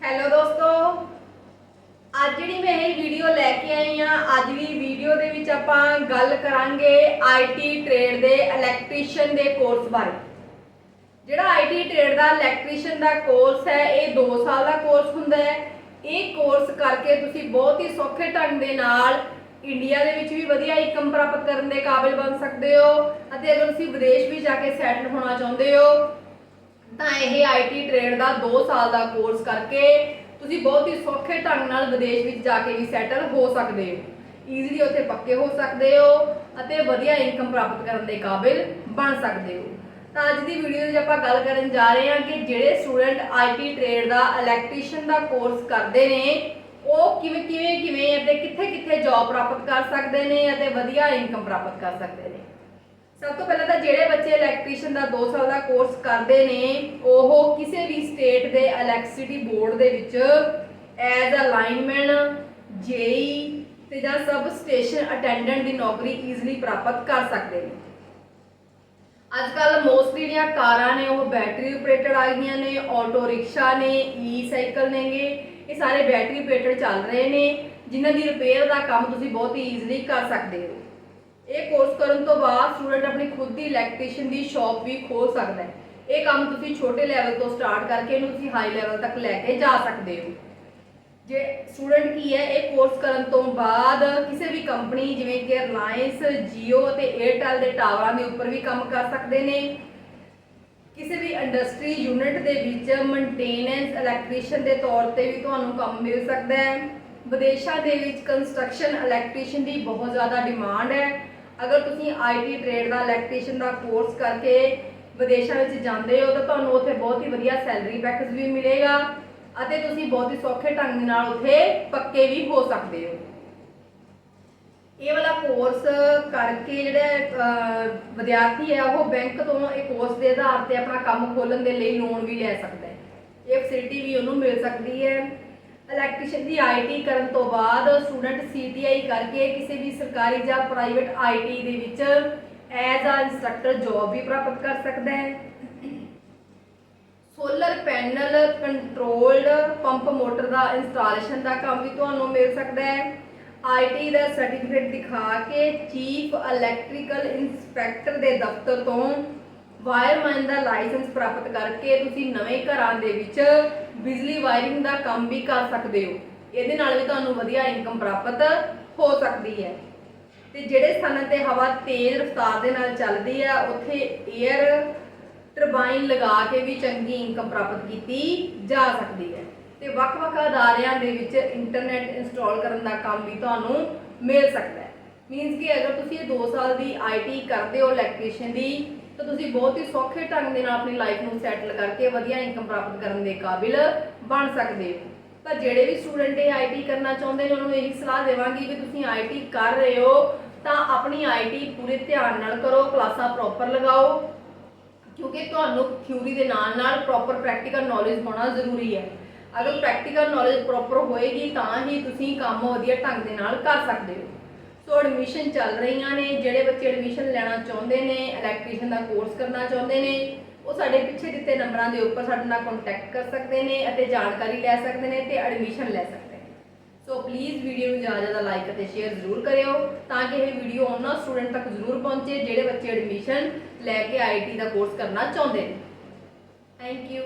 Hello ਦੋਸਤੋ। ਅੱਜ ਜਿਹੜੀ ਮੈਂ ਇਹ ਵੀਡੀਓ ਲੈ ਕੇ ਆਈ ਆ ਅੱਜ ਦੀ ਵੀਡੀਓ ਦੇ ਵਿੱਚ ਆਪਾਂ ਗੱਲ ਕਰਾਂਗੇ ਆਈਟੀ ਟ੍ਰੇਡ ਦੇ ਇਲੈਕਟ੍ਰੀਸ਼ੀਅਨ ਦੇ ਕੋਰਸ ਬਾਰੇ। ਜਿਹੜਾ ਆਈਟੀ ਟ੍ਰੇਡ ਦਾ ਇਲੈਕਟ੍ਰੀਸ਼ੀਅਨ ਦਾ ਕੋਰਸ ਹੈ, ਇਹ 2 ਸਾਲ ਦਾ ਕੋਰਸ ਹੁੰਦਾ ਹੈ। ਇਹ ਕੋਰਸ ਕਰਕੇ ਤੁਸੀਂ ਬਹੁਤ ਹੀ ਸੌਖੇ ਢੰਗ ਦੇ ਨਾਲ ਇੰਡੀਆ ਦੇ ਵਿੱਚ ਵੀ ਵਧੀਆ ਇਨਕਮ ਪ੍ਰਾਪਤ ਕਰਨ ਦੇ ਕਾਬਿਲ ਬਣ ਸਕਦੇ ਹੋ ਅਤੇ ਅਗਰ ਤੁਸੀਂ ਵਿਦੇਸ਼ ਵੀ ਜਾ ਕੇ ਸੈਟਲ ਹੋਣਾ ਚਾਹੁੰਦੇ ਹੋ ਤਾਂ ਇਹ ਆਈਟੀ ਟ੍ਰੇਡ ਦਾ 2 ਸਾਲ ਦਾ ਕੋਰਸ ਕਰਕੇ ਤੁਸੀਂ ਬਹੁਤ ਹੀ ਸੌਖੇ ਢੰਗ ਨਾਲ ਵਿਦੇਸ਼ ਵਿੱਚ ਜਾ ਕੇ ਵੀ ਸੈਟਲ ਹੋ ਸਕਦੇ ਹੋ। ਈਜ਼ੀਲੀ ਉੱਥੇ ਪੱਕੇ ਹੋ ਸਕਦੇ ਹੋ ਅਤੇ ਵਧੀਆ ਇਨਕਮ ਪ੍ਰਾਪਤ ਕਰਨ ਦੇ ਕਾਬਿਲ ਬਣ ਸਕਦੇ ਹੋ। ਤਾਂ ਅੱਜ ਦੀ ਵੀਡੀਓ ਵਿੱਚ ਆਪਾਂ ਗੱਲ ਕਰਨ ਜਾ ਰਹੇ ਹਾਂ ਕਿ ਜਿਹੜੇ ਸਟੂਡੈਂਟ ਆਈਟੀ ਟ੍ਰੇਡ ਦਾ ਇਲੈਕਟ੍ਰੀਸ਼ੀਅਨ ਦਾ ਕੋਰਸ ਕਰਦੇ ਨੇ, ਉਹ ਕਿਵੇਂ ਕਿਵੇਂ ਕਿਵੇਂ ਅਤੇ ਕਿੱਥੇ ਕਿੱਥੇ ਜੌਬ ਪ੍ਰਾਪਤ ਕਰ ਸਕਦੇ ਨੇ ਅਤੇ ਵਧੀਆ ਇਨਕਮ ਪ੍ਰਾਪਤ ਕਰ ਸਕਦੇ ਨੇ। ਸਭ ਤੋਂ ਪਹਿਲਾਂ ਤਾਂ ਜਿਹੜੇ ਬੱਚੇ ਇਲੈਕਟ੍ਰੀਸ਼ੀਅਨ ਦਾ 2 ਸਾਲ ਦਾ ਕੋਰਸ ਕਰਦੇ ਨੇ, ਉਹ ਕਿਸੇ ਵੀ ਸਟੇਟ ਦੇ ਇਲੈਕਟ੍ਰਿਸਿਟੀ ਬੋਰਡ ਦੇ ਵਿੱਚ ਐਜ਼ ਅ ਲਾਈਨਮੈਨ ਜੇਈ ਤੇ ਜਾਂ ਸਬ ਸਟੇਸ਼ਨ ਅਟੈਂਡੈਂਟ ਦੀ ਨੌਕਰੀ ਈਜ਼ੀਲੀ ਪ੍ਰਾਪਤ ਕਰ ਸਕਦੇ ਨੇ। ਅੱਜ ਕੱਲ ਮੋਸਟਲੀ ਜਿਹੜੀਆਂ ਕਾਰਾਂ ਨੇ, ਉਹ ਬੈਟਰੀ ਆਪਰੇਟਡ ਆ ਗਈਆਂ ਨੇ ਆਟੋ ਰਿਕਸ਼ਾ ਨੇ ਈ ਸਾਈਕਲ ਨੇਗੇ, ਇਹ ਸਾਰੇ ਬੈਟਰੀ ਆਪਰੇਟਡ ਚੱਲ ਰਹੇ ਨੇ, ਜਿਨ੍ਹਾਂ ਦੀ ਰਿਪੇਅਰ ਦਾ ਕੰਮ ਤੁਸੀਂ ਬਹੁਤ ਹੀ ਈਜ਼ੀਲੀ ਕਰ ਸਕਦੇ ਹੋ। ਇਹ ਕੋਰਸ ਕਰਨ ਤੋਂ ਬਾਅਦ ਸਟੂਡੈਂਟ ਆਪਣੀ ਖੁਦ ਦੀ ਇਲੈਕਟ੍ਰੀਸ਼ੀਅਨ ਦੀ ਸ਼ਾਪ ਵੀ ਖੋਲ ਸਕਦਾ ਹੈ। ਇਹ ਕੰਮ ਤੁਸੀਂ ਛੋਟੇ ਲੈਵਲ ਤੋਂ ਸਟਾਰਟ ਕਰਕੇ ਇਹਨੂੰ ਤੁਸੀਂ ਹਾਈ ਲੈਵਲ ਤੱਕ ਲੈ ਕੇ ਜਾ ਸਕਦੇ ਹੋ। ਜੇ ਸਟੂਡੈਂਟ ਕੀ ਹੈ, ਇਹ ਕੋਰਸ ਕਰਨ ਤੋਂ ਬਾਅਦ ਕਿਸੇ ਵੀ ਕੰਪਨੀ ਜਿਵੇਂ ਕਿ ਰਿਲਾਇੰਸ ਜੀਓ ਅਤੇ Airtel ਦੇ ਟਾਵਰਾਂ ਦੇ ਉੱਪਰ ਵੀ ਕੰਮ ਕਰ ਸਕਦੇ ਨੇ। ਕਿਸੇ ਵੀ ਇੰਡਸਟਰੀ ਯੂਨਿਟ ਦੇ ਵਿੱਚ ਮੇਨਟੇਨੈਂਸ ਇਲੈਕਟ੍ਰੀਸ਼ੀਅਨ ਦੇ ਤੌਰ ਤੇ ਵੀ ਤੁਹਾਨੂੰ ਕੰਮ ਮਿਲ ਸਕਦਾ ਹੈ। ਵਿਦੇਸ਼ਾਂ ਦੇ ਵਿੱਚ ਕੰਸਟਰਕਸ਼ਨ ਇਲੈਕਟ੍ਰੀਸ਼ੀਅਨ ਦੀ ਬਹੁਤ ਜ਼ਿਆਦਾ ਡਿਮਾਂਡ ਹੈ। ਅਗਰ ਤੁਸੀਂ ਆਈਟੀ ਟ੍ਰੇਡ ਦਾ ਇਲੈਕਟ੍ਰੀਸ਼ੀਅਨ ਦਾ ਕੋਰਸ ਕਰਕੇ ਵਿਦੇਸ਼ਾਂ ਵਿੱਚ ਜਾਂਦੇ ਹੋ, ਤਾਂ ਤੁਹਾਨੂੰ ਉੱਥੇ ਬਹੁਤ ਹੀ ਵਧੀਆ ਸੈਲਰੀ ਪੈਕੇਜ ਵੀ ਮਿਲੇਗਾ ਅਤੇ ਤੁਸੀਂ ਬਹੁਤ ਹੀ ਸੌਖੇ ਢੰਗ ਨਾਲ ਉੱਥੇ ਪੱਕੇ ਵੀ ਹੋ ਸਕਦੇ ਹੋ। ਇਹ ਵਾਲਾ ਕੋਰਸ ਕਰਕੇ ਜਿਹੜਾ ਵਿਦਿਆਰਥੀ ਹੈ, ਉਹ ਬੈਂਕ ਤੋਂ ਇਹ ਕੋਰਸ ਦੇ ਆਧਾਰ ਤੇ ਆਪਣਾ ਕੰਮ ਖੋਲਣ ਦੇ ਲਈ ਲੋਨ ਵੀ ਲੈ ਸਕਦਾ ਹੈ। ਇਹ ਫੈਸਿਲਿਟੀ ਵੀ ਉਹਨੂੰ ਮਿਲ ਸਕਦੀ ਹੈ। ਇਲੈਕਟ੍ਰੀਸ਼ਨ ਦੀ ਆਈਟੀ ਕਰਨ ਤੋਂ ਬਾਅਦ ਸਟੂਡੈਂਟ ਸੀਟੀਆਈ ਕਰਕੇ ਕਿਸੇ ਵੀ ਸਰਕਾਰੀ ਜਾਂ ਪ੍ਰਾਈਵੇਟ ਆਈਟੀ ਦੇ ਵਿੱਚ ਐਜ਼ ਅ ਇੰਸਟ੍ਰਕਟਰ ਜੌਬ ਵੀ ਪ੍ਰਾਪਤ ਕਰ ਸਕਦਾ ਹੈ। Solar panel controlled pump motor ਦਾ ਇੰਸਟਾਲੇਸ਼ਨ ਦਾ ਕੰਮ ਵੀ ਤੁਹਾਨੂੰ ਮਿਲ ਸਕਦਾ ਹੈ। ਆਈਟੀ ਦਾ ਸਰਟੀਫਿਕੇਟ ਦਿਖਾ ਕੇ ਚੀਫ ਇਲੈਕਟ੍ਰੀਕਲ ਇੰਸਪੈਕਟਰ ਦੇ ਦਫ਼ਤਰ ਤੋਂ ਵਾਇਰਮੈਨ ਦਾ ਲਾਇਸੈਂਸ ਪ੍ਰਾਪਤ ਕਰਕੇ ਤੁਸੀਂ ਨਵੇਂ ਘਰਾਂ ਦੇ ਵਿੱਚ ਬਿਜਲੀ ਵਾਇਰਿੰਗ ਦਾ ਕੰਮ ਵੀ ਕਰ ਸਕਦੇ ਹੋ। ਇਹਦੇ ਨਾਲ ਵੀ ਤੁਹਾਨੂੰ ਵਧੀਆ ਇਨਕਮ ਪ੍ਰਾਪਤ ਹੋ ਸਕਦੀ ਹੈ। ਤੇ ਜਿਹੜੇ ਸਥਾਨਾਂ ਤੇ ਹਵਾ ਤੇਜ਼ ਰਫ਼ਤਾਰ ਦੇ ਨਾਲ ਚੱਲਦੀ ਹੈ ਉੱਥੇ 에ਅਰ ਟਰਬਾਈਨ ਲਗਾ ਕੇ ਵੀ ਚੰਗੀ ਇਨਕਮ ਪ੍ਰਾਪਤ ਕੀਤੀ ਜਾ ਸਕਦੀ ਹੈ। ਤੇ ਵੱਖ-ਵੱਖ ਅਦਾਰਿਆਂ ਦੇ ਵਿੱਚ ਇੰਟਰਨੈਟ ਇੰਸਟਾਲ ਕਰਨ ਦਾ ਕੰਮ ਵੀ ਤੁਹਾਨੂੰ ਮਿਲ ਸਕਦਾ ਹੈ। ਮੀਨਸ ਕਿ ਅਗਰ ਤੁਸੀਂ ਇਹ 2 ਸਾਲ ਦੀ ਆਈਟੀ ਕਰਦੇ ਹੋ ਇਲੈਕਟ੍ਰੀਸ਼ੀਅਨ ਦੀ ਤਾਂ ਤੁਸੀਂ ਬਹੁਤ ਹੀ ਸੌਖੇ ਢੰਗ ਦੇ ਨਾਲ ਆਪਣੀ ਲਾਈਫ ਨੂੰ ਸੈਟਲ ਕਰਕੇ ਵਧੀਆ ਇਨਕਮ ਪ੍ਰਾਪਤ ਕਰਨ ਦੇ ਕਾਬਿਲ ਬਣ ਸਕਦੇ ਹੋ। ਤਾਂ ਜਿਹੜੇ ਵੀ ਸਟੂਡੈਂਟ ਇਹ ਆਈਟੀ ਕਰਨਾ ਚਾਹੁੰਦੇ ਨੇ, ਉਹਨਾਂ ਨੂੰ ਇਹੀ ਸਲਾਹ ਦੇਵਾਂਗੀ ਵੀ ਤੁਸੀਂ ਆਈਟੀ ਕਰ ਰਹੇ ਹੋ, ਤਾਂ ਆਪਣੀ ਆਈਟੀ ਪੂਰੇ ਧਿਆਨ ਨਾਲ ਕਰੋ, ਕਲਾਸਾਂ ਪ੍ਰੋਪਰ ਲਗਾਓ, ਕਿਉਂਕਿ ਤੁਹਾਨੂੰ ਥਿਊਰੀ ਦੇ ਨਾਲ ਨਾਲ ਪ੍ਰੋਪਰ ਪ੍ਰੈਕਟੀਕਲ ਨੌਲੇਜ ਹੋਣਾ ਜ਼ਰੂਰੀ ਹੈ। ਅਗਰ ਪ੍ਰੈਕਟੀਕਲ ਨੌਲੇਜ ਪ੍ਰੋਪਰ ਹੋਏਗੀ, ਤਾਂ ਹੀ ਤੁਸੀਂ ਕੰਮ ਵਧੀਆ ਢੰਗ ਦੇ ਨਾਲ ਕਰ ਸਕਦੇ ਹੋ। ਸੋ ਐਡਮਿਸ਼ਨ ਚੱਲ ਰਹੀਆਂ ਨੇ, ਜਿਹੜੇ ਬੱਚੇ ਐਡਮਿਸ਼ਨ ਲੈਣਾ ਚਾਹੁੰਦੇ ਨੇ ਇਲੈਕਟ੍ਰੀਸ਼ੀਅਨ ਦਾ ਕੋਰਸ ਕਰਨਾ ਚਾਹੁੰਦੇ ਨੇ, ਉਹ ਸਾਡੇ ਪਿੱਛੇ ਦਿੱਤੇ ਨੰਬਰਾਂ ਦੇ ਉੱਪਰ ਸਾਡੇ ਨਾਲ ਕੰਟੈਕਟ ਕਰ ਸਕਦੇ ਨੇ ਅਤੇ ਜਾਣਕਾਰੀ ਲੈ ਸਕਦੇ ਨੇ ਤੇ ਐਡਮਿਸ਼ਨ ਲੈ ਸਕਦੇ ਨੇ। ਸੋ ਪਲੀਜ਼ ਵੀਡੀਓ ਨੂੰ ਜ਼ਿਆਦਾ ਜ਼ਿਆਦਾ ਲਾਈਕ ਅਤੇ ਸ਼ੇਅਰ ਜ਼ਰੂਰ ਕਰਿਓ ਤਾਂ ਕਿ ਇਹ ਵੀਡੀਓ ਉਹਨਾਂ ਸਟੂਡੈਂਟ ਤੱਕ ਜ਼ਰੂਰ ਪਹੁੰਚੇ ਜਿਹੜੇ ਬੱਚੇ ਐਡਮਿਸ਼ਨ ਲੈ ਕੇ ਆਈਟੀ ਦਾ ਕੋਰਸ ਕਰਨਾ ਚਾਹੁੰਦੇ ਨੇ। Thank you